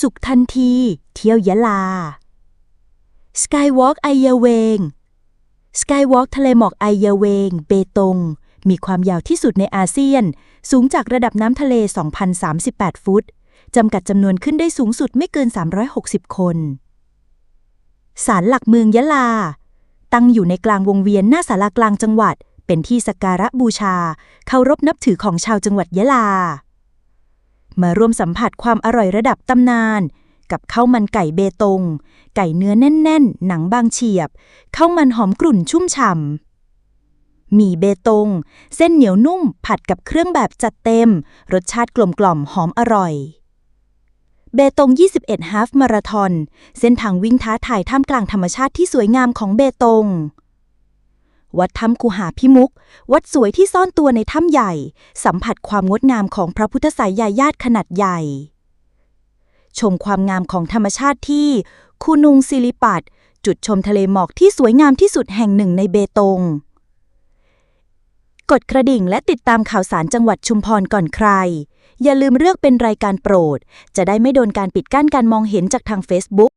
สุขทันที เที่ยวยะลา Skywalk ไอเยาเวง Skywalk ทะเลหมอกไอเยาเวง เบตง มีความยาวที่สุดในอาเซียน สูงจากระดับน้ำทะเล 2,038 ฟุต จำกัดจำนวนขึ้นได้สูงสุดไม่เกิน 360 คนศาลหลักเมืองยะลา ตั้งอยู่ในกลางวงเวียนหน้าศาลากลางจังหวัด เป็นที่สักการะบูชา เคารพนับถือของชาวจังหวัดยะลา มาร่วมสัมผัสความอร่อยระดับตำนาน กับข้าวมันไก่เบตง ไก่เนื้อแน่น ๆ หนังบางเฉียบข้าวมันหอมกรุ่นชุ่มฉ่ำหมี่เบตง เส้นเหนียวนุ่มผัดกับเครื่องแบบจัดเต็ม รสชาติกลมกล่อมหอมอร่อยเบตง 21ฮาฟมาราธอน เส้นทางวิ่งท้าทายท่ามกลางธรรมชาติที่สวยงามของเบตง วัดถ้ำคูหาพิมุก วัดสวยที่ซ่อนตัวในถ้ำใหญ่ สัมผัสความงดงามของพระพุทธสายยายาตขนาดใหญ่ ชมความงามของธรรมชาติที่ คูนุงซิลิปัตจุดชมทะเลหมอกที่สวยงามที่สุดแห่งหนึ่งในเบตง กดกระดิ่งและติดตามข่าวสารจังหวัดชุมพรก่อนใคร อย่าลืมเลือกเป็นรายการโปรด จะได้ไม่โดนการปิดกั้นการมองเห็นจากทาง Facebook